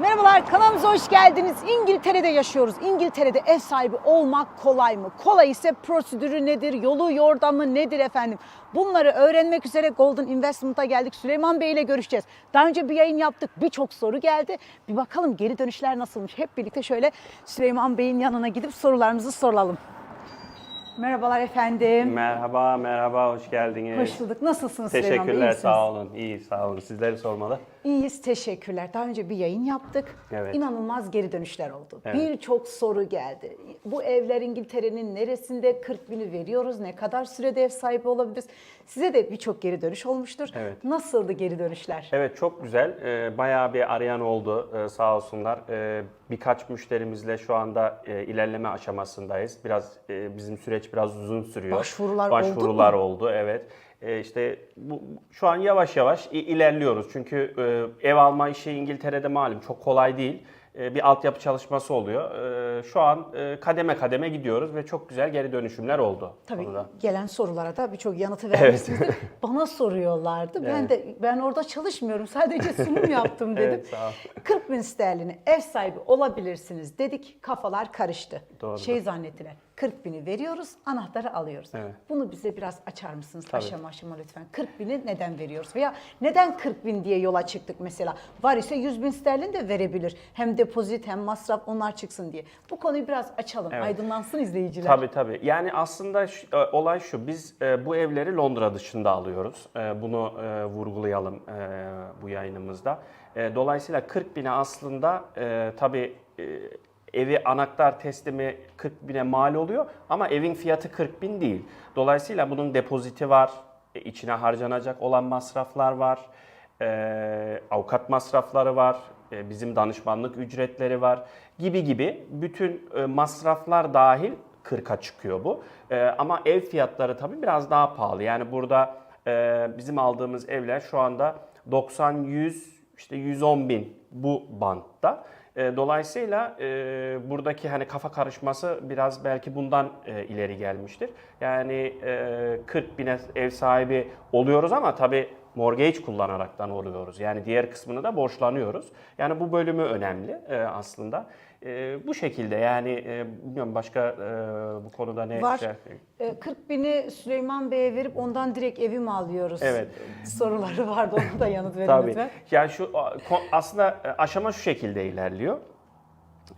Merhabalar kanalımıza hoş geldiniz. İngiltere'de yaşıyoruz. İngiltere'de ev sahibi olmak kolay mı? Kolay ise prosedürü nedir? Yolu yordamı nedir efendim? Bunları öğrenmek üzere Golden Investment'a geldik. Süleyman Bey ile görüşeceğiz. Daha önce bir yayın yaptık. Birçok soru geldi. Bir bakalım geri dönüşler nasılmış? Hep birlikte şöyle Süleyman Bey'in yanına gidip sorularımızı soralım. Merhabalar efendim. Merhaba, merhaba, hoş geldiniz. Hoş bulduk. Nasılsınız Süleyman Bey? Teşekkürler, sağ olun. İyi, sağ olun. Sizleri sormalı. İyiyiz, teşekkürler. Daha önce bir yayın yaptık. Evet. İnanılmaz geri dönüşler oldu. Evet. Birçok soru geldi. Bu evler İngiltere'nin neresinde 40 bini veriyoruz? Ne kadar sürede ev sahibi olabiliriz? Size de birçok geri dönüş olmuştur. Evet. Nasıldı geri dönüşler? Evet, çok güzel. Ee, bayağı bir arayan oldu, ee, sağ olsunlar. Birkaç müşterimizle şu anda e, ilerleme aşamasındayız. Biraz e, bizim süreç biraz uzun sürüyor. Başvurular oldu Başvurular mu? oldu, evet. Ee, işte bu şu an yavaş yavaş ilerliyoruz. Çünkü e, ev alma işi İngiltere'de malum çok kolay değil. E, bir altyapı çalışması oluyor. E, şu an e, kademe kademe gidiyoruz ve çok güzel geri dönüşümler oldu. Tabii konuda. gelen sorulara da birçok yanıtı vermişsinizdir. Bana soruyorlardı. Ben Evet. de ben orada çalışmıyorum. Sadece sunum yaptım dedim. Evet, sağ ol. 40 bin sterlini ev sahibi olabilirsiniz dedik. Kafalar karıştı. Doğrudur. Şey zannettiler. 40 bini veriyoruz, anahtarı alıyoruz. Evet. Bunu bize biraz açar mısınız Tabii. aşama aşama lütfen? 40 bini neden veriyoruz? Veya neden 40 bin diye yola çıktık mesela? Var ise 100 bin sterlin de verebilir. Hem depozit hem masraf onlar çıksın diye. Bu konuyu biraz açalım, Evet. aydınlansın izleyiciler. Tabii tabii. Yani aslında şu- e, olay şu. Biz e, bu evleri Londra dışında alıyoruz. E, bunu e, vurgulayalım e, bu yayınımızda. E, dolayısıyla 40 bine aslında e, tabii e, evi anahtar teslimi 40 bine mal oluyor ama evin fiyatı 40 bin değil. Dolayısıyla bunun depoziti var, e, içine harcanacak olan masraflar var, e, avukat masrafları var, e, bizim danışmanlık ücretleri var gibi gibi bütün masraflar dahil 40'a çıkıyor bu. Ama ev fiyatları tabii biraz daha pahalı. Yani burada bizim aldığımız evler şu anda 90-100 işte 110 bin bu bantta. E, dolayısıyla e, buradaki hani kafa karışması biraz belki bundan e, ileri gelmiştir. Yani e, 40 bine ev sahibi oluyoruz ama tabii mortgage kullanaraktan oluyoruz. Yani diğer kısmını da borçlanıyoruz. Yani bu bölümü önemli e, aslında. E, bu şekilde yani e, bilmiyorum başka e, bu konuda ne Var. şey- Ee, 40 bini Süleyman Bey'e verip ondan direkt evi mi alıyoruz? Evet. Soruları vardı ona da yanıt verin Tabii. lütfen. Yani şu aslında e, aşama şu şekilde ilerliyor.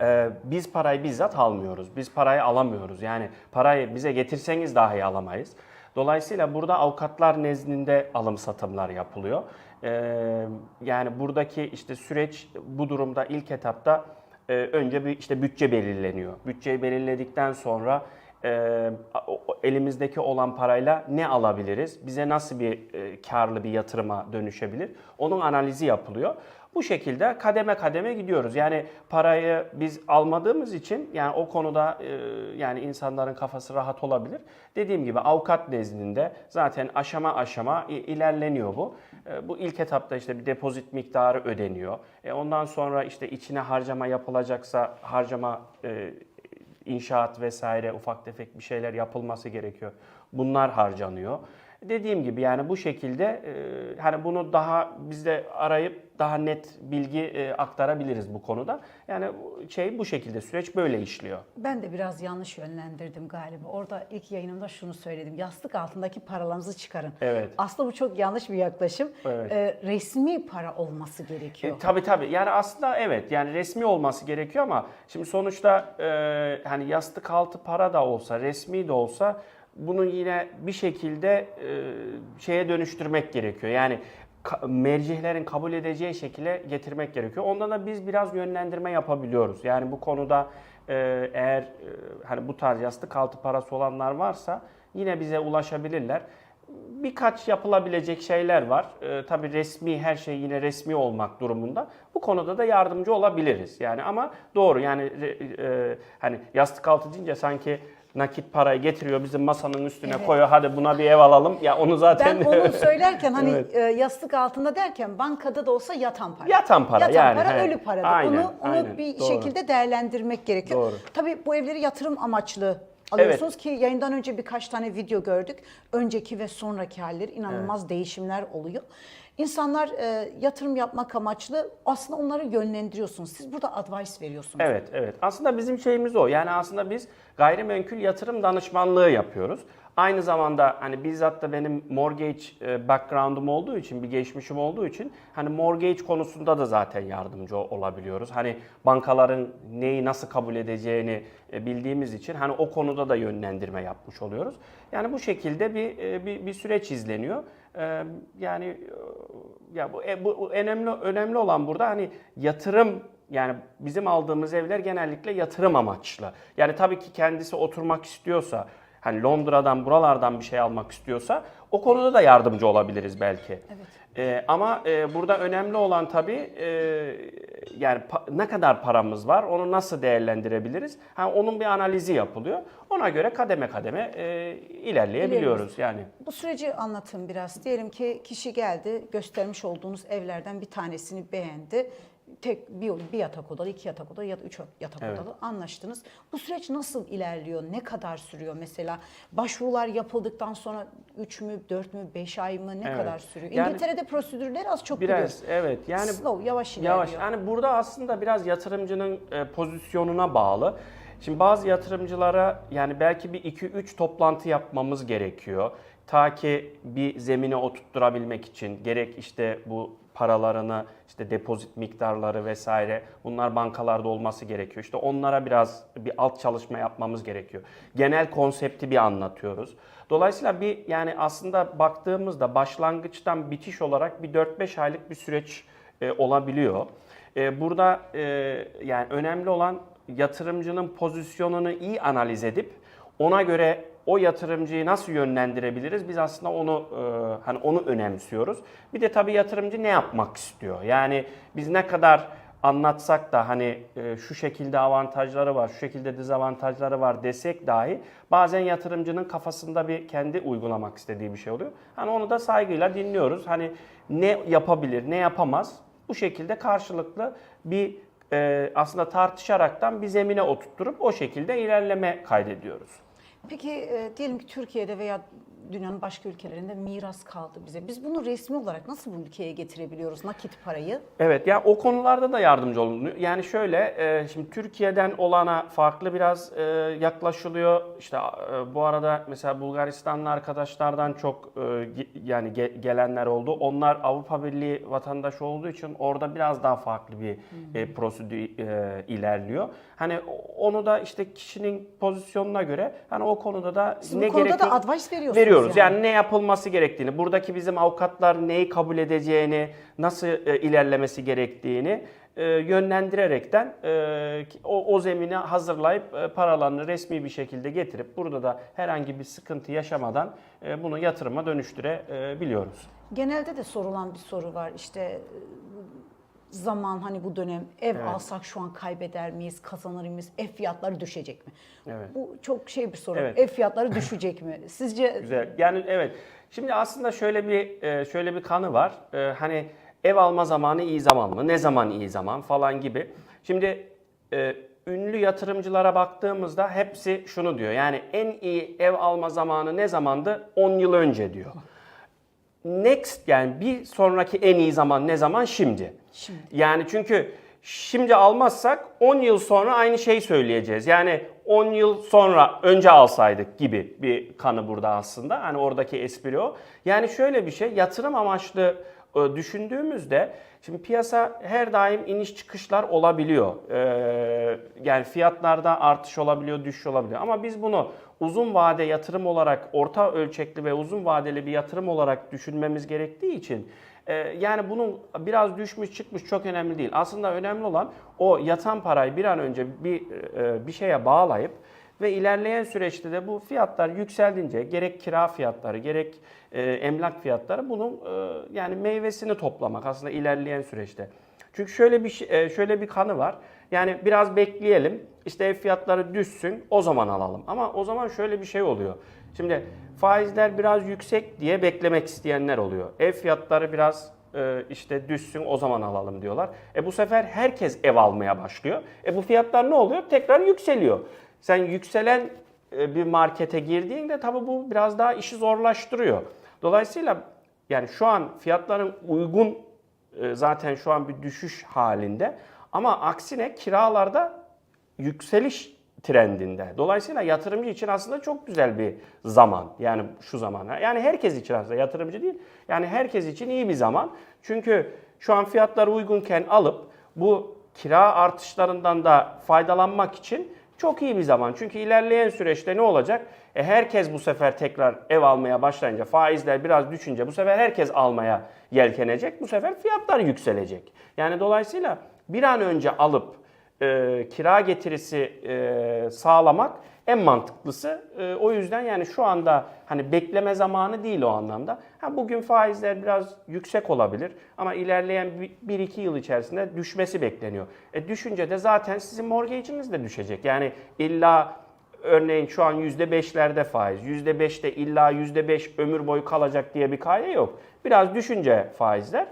Ee, biz parayı bizzat almıyoruz. Biz parayı alamıyoruz. Yani parayı bize getirseniz dahi alamayız. Dolayısıyla burada avukatlar nezdinde alım satımlar yapılıyor. Ee, yani buradaki işte süreç bu durumda ilk etapta e, önce bir işte bütçe belirleniyor. Bütçeyi belirledikten sonra e, elimizdeki olan parayla ne alabiliriz? Bize nasıl bir e, karlı bir yatırıma dönüşebilir? Onun analizi yapılıyor. Bu şekilde kademe kademe gidiyoruz. Yani parayı biz almadığımız için yani o konuda e, yani insanların kafası rahat olabilir. Dediğim gibi avukat nezdinde zaten aşama aşama ilerleniyor bu. E, bu ilk etapta işte bir depozit miktarı ödeniyor. E, ondan sonra işte içine harcama yapılacaksa harcama e, inşaat vesaire ufak tefek bir şeyler yapılması gerekiyor. Bunlar harcanıyor. Dediğim gibi yani bu şekilde e, hani bunu daha biz de arayıp daha net bilgi e, aktarabiliriz bu konuda. Yani şey bu şekilde süreç böyle işliyor. Ben de biraz yanlış yönlendirdim galiba. Orada ilk yayınımda şunu söyledim. Yastık altındaki paralarınızı çıkarın. Evet. Aslında bu çok yanlış bir yaklaşım. Evet. Ee, resmi para olması gerekiyor. E, tabii tabii. Yani aslında evet yani resmi olması gerekiyor ama şimdi sonuçta e, hani yastık altı para da olsa, resmi de olsa bunu yine bir şekilde e, şeye dönüştürmek gerekiyor. Yani ka- mercihlerin kabul edeceği şekilde getirmek gerekiyor. Ondan da biz biraz yönlendirme yapabiliyoruz. Yani bu konuda e, eğer e, hani bu tarz yastık altı parası olanlar varsa yine bize ulaşabilirler. Birkaç yapılabilecek şeyler var. Ee, tabii resmi her şey yine resmi olmak durumunda. Bu konuda da yardımcı olabiliriz. Yani ama doğru yani re- e, hani yastık altı deyince sanki nakit parayı getiriyor bizim masanın üstüne Evet. koyuyor. Hadi buna bir ev alalım. Ya onu zaten Ben onu söylerken hani Evet. e, yastık altında derken bankada da olsa yatan para. Yatan para, Yatan yani, para he. ölü paradır. Aynen, onu onu aynen. bir Doğru. şekilde değerlendirmek gerekiyor. Doğru. Tabii bu evleri yatırım amaçlı alıyorsunuz ki yayından önce birkaç tane video gördük. Önceki ve sonraki halleri inanılmaz değişimler oluyor. İnsanlar e, yatırım yapmak amaçlı aslında onları yönlendiriyorsunuz. Siz burada advice veriyorsunuz. Evet, evet. Aslında bizim şeyimiz o. Yani aslında biz gayrimenkul yatırım danışmanlığı yapıyoruz. Aynı zamanda hani bizzat da benim mortgage e, background'um olduğu için, bir geçmişim olduğu için hani mortgage konusunda da zaten yardımcı olabiliyoruz. Hani bankaların neyi nasıl kabul edeceğini e, bildiğimiz için hani o konuda da yönlendirme yapmış oluyoruz. Yani bu şekilde bir e, bir, bir süreç izleniyor. Yani e, ya bu, e, bu önemli önemli olan burada hani yatırım yani bizim aldığımız evler genellikle yatırım amaçlı. Yani tabii ki kendisi oturmak istiyorsa, hani Londra'dan buralardan bir şey almak istiyorsa o konuda da yardımcı olabiliriz belki. Evet. Ee, ama e, burada önemli olan tabii e, yani ne kadar paramız var, onu nasıl değerlendirebiliriz? Ha, onun bir analizi yapılıyor. Ona göre kademe kademe e, ilerleyebiliyoruz yani. Bu süreci anlatın biraz. Diyelim ki kişi geldi, göstermiş olduğunuz evlerden bir tanesini beğendi. Tek bir, bir yatak odalı, iki yatak odalı ya da üç yatak Evet. odalı anlaştınız. Bu süreç nasıl ilerliyor? Ne kadar sürüyor mesela? Başvurular yapıldıktan sonra 3 mü, 4 mü, 5 ay mı ne Evet. kadar sürüyor? Yani- İngiltere'de prosedürler az çok Biraz biliyoruz. evet yani Slow, yavaş ilerliyor. Yavaş. Yani burada aslında biraz yatırımcının e, pozisyonuna bağlı. Şimdi bazı yatırımcılara yani belki bir 2-3 toplantı yapmamız gerekiyor. Ta ki bir zemine oturtturabilmek için gerek işte bu paralarını işte depozit miktarları vesaire bunlar bankalarda olması gerekiyor. İşte onlara biraz bir alt çalışma yapmamız gerekiyor. Genel konsepti bir anlatıyoruz. Dolayısıyla bir yani aslında baktığımızda başlangıçtan bitiş olarak bir 4-5 aylık bir süreç e, olabiliyor. E, burada e, yani önemli olan yatırımcının pozisyonunu iyi analiz edip ona göre o yatırımcıyı nasıl yönlendirebiliriz? Biz aslında onu e, hani onu önemsiyoruz. Bir de tabii yatırımcı ne yapmak istiyor? Yani biz ne kadar anlatsak da hani e, şu şekilde avantajları var, şu şekilde dezavantajları var desek dahi bazen yatırımcının kafasında bir kendi uygulamak istediği bir şey oluyor. Hani onu da saygıyla dinliyoruz. Hani ne yapabilir, ne yapamaz? Bu şekilde karşılıklı bir e, aslında tartışaraktan bir zemine oturtturup o şekilde ilerleme kaydediyoruz. Peki e, diyelim ki Türkiye'de veya dünyanın başka ülkelerinde miras kaldı bize. Biz bunu resmi olarak nasıl bu ülkeye getirebiliyoruz nakit parayı? Evet yani o konularda da yardımcı olunuyor. Yani şöyle e, şimdi Türkiye'den olana farklı biraz e, yaklaşılıyor. İşte e, bu arada mesela Bulgaristanlı arkadaşlardan çok e, yani ge- gelenler oldu. Onlar Avrupa Birliği vatandaşı olduğu için orada biraz daha farklı bir e, prosedür e, ilerliyor. Hani onu da işte kişinin pozisyonuna göre hani o konuda da Siz bu ne konuda da gerekiyor? advice veriyorsunuz Veriyoruz. yani. Yani ne yapılması gerektiğini, buradaki bizim avukatlar neyi kabul edeceğini, nasıl e, ilerlemesi gerektiğini e, yönlendirerekten e, o, o zemini hazırlayıp e, paralarını resmi bir şekilde getirip burada da herhangi bir sıkıntı yaşamadan e, bunu yatırıma dönüştürebiliyoruz. Genelde de sorulan bir soru var. İşte zaman hani bu dönem ev Evet. alsak şu an kaybeder miyiz, kazanır mıyız, ev fiyatları düşecek mi? Evet. Bu çok şey bir soru. Evet. Ev fiyatları düşecek mi? Sizce Güzel. Yani evet. Şimdi aslında şöyle bir e, şöyle bir kanı var. E, Hani ev alma zamanı iyi zaman mı? Ne zaman iyi zaman falan gibi. Şimdi e, ünlü yatırımcılara baktığımızda hepsi şunu diyor. Yani en iyi ev alma zamanı ne zamandı? 10 yıl önce diyor. Next yani bir sonraki en iyi zaman ne zaman? Şimdi. Şimdi. Yani çünkü şimdi almazsak 10 yıl sonra aynı şeyi söyleyeceğiz. Yani 10 yıl sonra önce alsaydık gibi bir kanı burada aslında. Hani oradaki espri o. Yani şöyle bir şey yatırım amaçlı e, düşündüğümüzde şimdi piyasa her daim iniş çıkışlar olabiliyor. Ee, yani fiyatlarda artış olabiliyor, düşüş olabiliyor. Ama biz bunu uzun vade yatırım olarak orta ölçekli ve uzun vadeli bir yatırım olarak düşünmemiz gerektiği için yani bunun biraz düşmüş çıkmış çok önemli değil. Aslında önemli olan o yatan parayı bir an önce bir e, bir şeye bağlayıp ve ilerleyen süreçte de bu fiyatlar yükseldince gerek kira fiyatları gerek e, emlak fiyatları bunun e, yani meyvesini toplamak aslında ilerleyen süreçte. Çünkü şöyle bir şöyle bir kanı var. Yani biraz bekleyelim. işte ev fiyatları düşsün o zaman alalım. Ama o zaman şöyle bir şey oluyor. Şimdi faizler biraz yüksek diye beklemek isteyenler oluyor. Ev fiyatları biraz e, işte düşsün o zaman alalım diyorlar. E bu sefer herkes ev almaya başlıyor. E bu fiyatlar ne oluyor? Tekrar yükseliyor. Sen yükselen e, bir markete girdiğinde tabii bu biraz daha işi zorlaştırıyor. Dolayısıyla Yani şu an fiyatların uygun e, zaten şu an bir düşüş halinde ama aksine kiralarda yükseliş trendinde. Dolayısıyla yatırımcı için aslında çok güzel bir zaman. Yani şu zaman. Yani herkes için aslında yatırımcı değil. Yani herkes için iyi bir zaman. Çünkü şu an fiyatlar uygunken alıp bu kira artışlarından da faydalanmak için çok iyi bir zaman. Çünkü ilerleyen süreçte ne olacak? E herkes bu sefer tekrar ev almaya başlayınca, faizler biraz düşünce bu sefer herkes almaya yelkenecek. Bu sefer fiyatlar yükselecek. Yani dolayısıyla bir an önce alıp e, kira getirisi e, sağlamak en mantıklısı. E, o yüzden yani şu anda hani bekleme zamanı değil o anlamda. Ha, bugün faizler biraz yüksek olabilir ama ilerleyen 1-2 yıl içerisinde düşmesi bekleniyor. E, düşünce de zaten sizin mortgage'iniz de düşecek. Yani illa örneğin şu an %5'lerde faiz, %5'te illa %5 ömür boyu kalacak diye bir kaide yok. Biraz düşünce faizler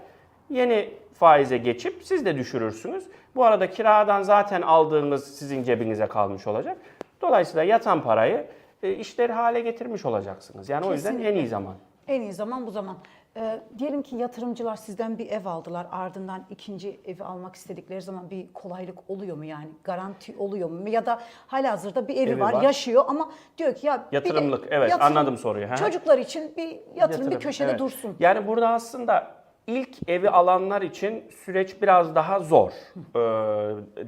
yeni faize geçip siz de düşürürsünüz. Bu arada kiradan zaten aldığınız sizin cebinize kalmış olacak. Dolayısıyla yatan parayı e, işleri hale getirmiş olacaksınız. Yani o yüzden en Kesinlikle. iyi zaman. En iyi zaman bu zaman. Ee, diyelim ki yatırımcılar sizden bir ev aldılar. Ardından ikinci evi almak istedikleri zaman bir kolaylık oluyor mu yani? Garanti oluyor mu? Ya da halihazırda bir evi, Evi var, var. yaşıyor ama diyor ki ya bir Yatırımlık, evet, anladım soruyu. Hı. Çocuklar için bir yatırım, bir Yatırım, köşede evet. dursun. Yani burada aslında ilk evi alanlar için süreç biraz daha zor. Ee,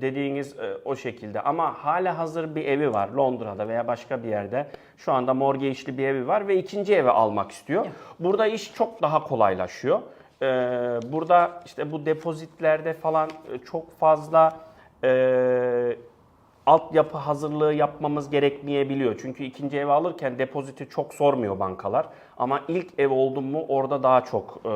dediğiniz e, o şekilde. Ama hala hazır bir evi var Londra'da veya başka bir yerde. Şu anda mortgage'li bir evi var ve ikinci evi almak istiyor. Burada iş çok daha kolaylaşıyor. Ee, burada işte bu depozitlerde falan e, çok fazla e, altyapı hazırlığı yapmamız gerekmeyebiliyor. Çünkü ikinci ev alırken depoziti çok sormuyor bankalar. Ama ilk ev oldu mu orada daha çok e,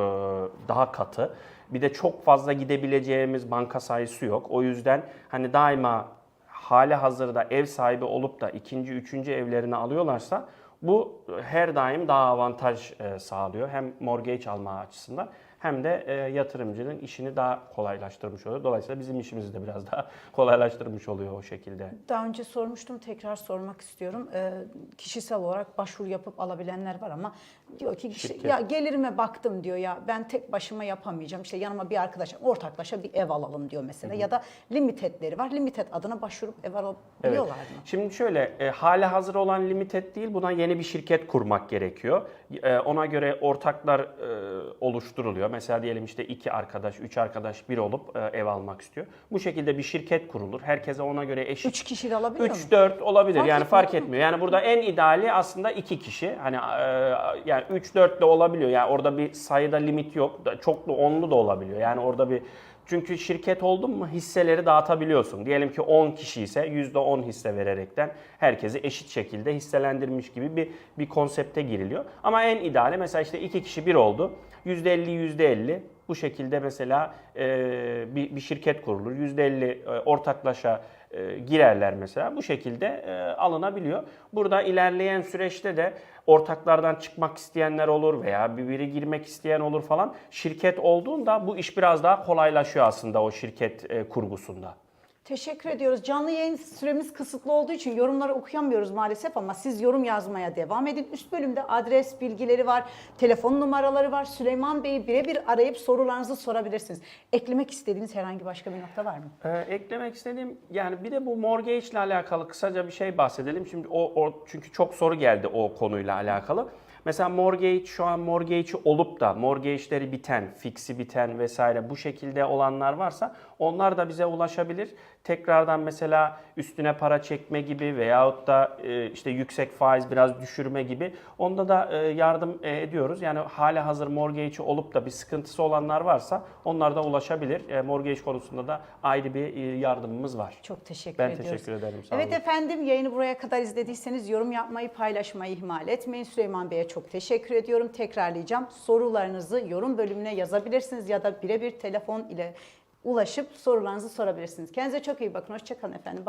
daha katı. Bir de çok fazla gidebileceğimiz banka sayısı yok. O yüzden hani daima hali hazırda ev sahibi olup da ikinci, üçüncü evlerini alıyorlarsa bu her daim daha avantaj e, sağlıyor. Hem mortgage alma açısından hem de e, yatırımcının işini daha kolaylaştırmış oluyor. Dolayısıyla bizim işimizi de biraz daha kolaylaştırmış oluyor o şekilde. Daha önce sormuştum, tekrar sormak istiyorum. Ee, kişisel olarak başvuru yapıp alabilenler var ama diyor ki işte, Şirket. ya gelirime baktım diyor ya ben tek başıma yapamayacağım. İşte yanıma bir arkadaş, ortaklaşa bir ev alalım diyor mesela. Ya da limitedleri var. Limited adına başvurup ev alabiliyorlar mı? Şimdi şöyle, e, hali hazır olan limited değil, buna yeni bir şirket kurmak gerekiyor. E, ona göre ortaklar e, oluşturuluyor. Mesela diyelim işte iki arkadaş, üç arkadaş bir olup e, ev almak istiyor. Bu şekilde bir şirket kurulur. Herkese ona göre eşit. Üç kişi de alabiliyor mu? 3-4 olabilir Fark yani etmiyor, fark mi? etmiyor. Yani burada en ideali aslında iki kişi. Hani e, yani 3-4 de olabiliyor. Yani orada bir sayıda limit yok. Çoklu onlu da olabiliyor. Yani orada bir çünkü şirket oldun mu hisseleri dağıtabiliyorsun. Diyelim ki 10 kişi ise %10 hisse vererekten herkesi eşit şekilde hisselendirmiş gibi bir bir konsepte giriliyor. Ama en ideali mesela işte iki kişi bir oldu. %50 %50 bu şekilde mesela e, bir, bir şirket kurulur. %50 e, ortaklaşa e, girerler mesela. Bu şekilde e, alınabiliyor. Burada ilerleyen süreçte de ortaklardan çıkmak isteyenler olur veya bir biri girmek isteyen olur falan. Şirket olduğunda bu iş biraz daha kolaylaşıyor aslında o şirket e, kurgusunda. Teşekkür ediyoruz. Canlı yayın süremiz kısıtlı olduğu için yorumları okuyamıyoruz maalesef ama siz yorum yazmaya devam edin. Üst bölümde adres bilgileri var, telefon numaraları var. Süleyman Bey'i birebir arayıp sorularınızı sorabilirsiniz. Eklemek istediğiniz herhangi başka bir nokta var mı? Ee, eklemek istediğim yani bir de bu mortgage ile alakalı kısaca bir şey bahsedelim. Şimdi o, o çünkü çok soru geldi o konuyla alakalı. Mesela mortgage şu an mortgage'i olup da mortgage'leri biten, fixi biten vesaire bu şekilde olanlar varsa onlar da bize ulaşabilir. Tekrardan mesela üstüne para çekme gibi veyahut da e, işte yüksek faiz biraz düşürme gibi onda da e, yardım e, ediyoruz. Yani hali hazır mortgage'i olup da bir sıkıntısı olanlar varsa onlar da ulaşabilir. Mortgage konusunda da ayrı bir yardımımız var. Çok teşekkür Ben ediyoruz. teşekkür ederim. Sağ evet olun. efendim yayını buraya kadar izlediyseniz yorum yapmayı, paylaşmayı ihmal etmeyin. Süleyman Bey'e çok teşekkür ediyorum. Tekrarlayacağım. Sorularınızı yorum bölümüne yazabilirsiniz ya da birebir telefon ile ulaşıp sorularınızı sorabilirsiniz. Kendinize çok iyi bakın. Hoşçakalın efendim.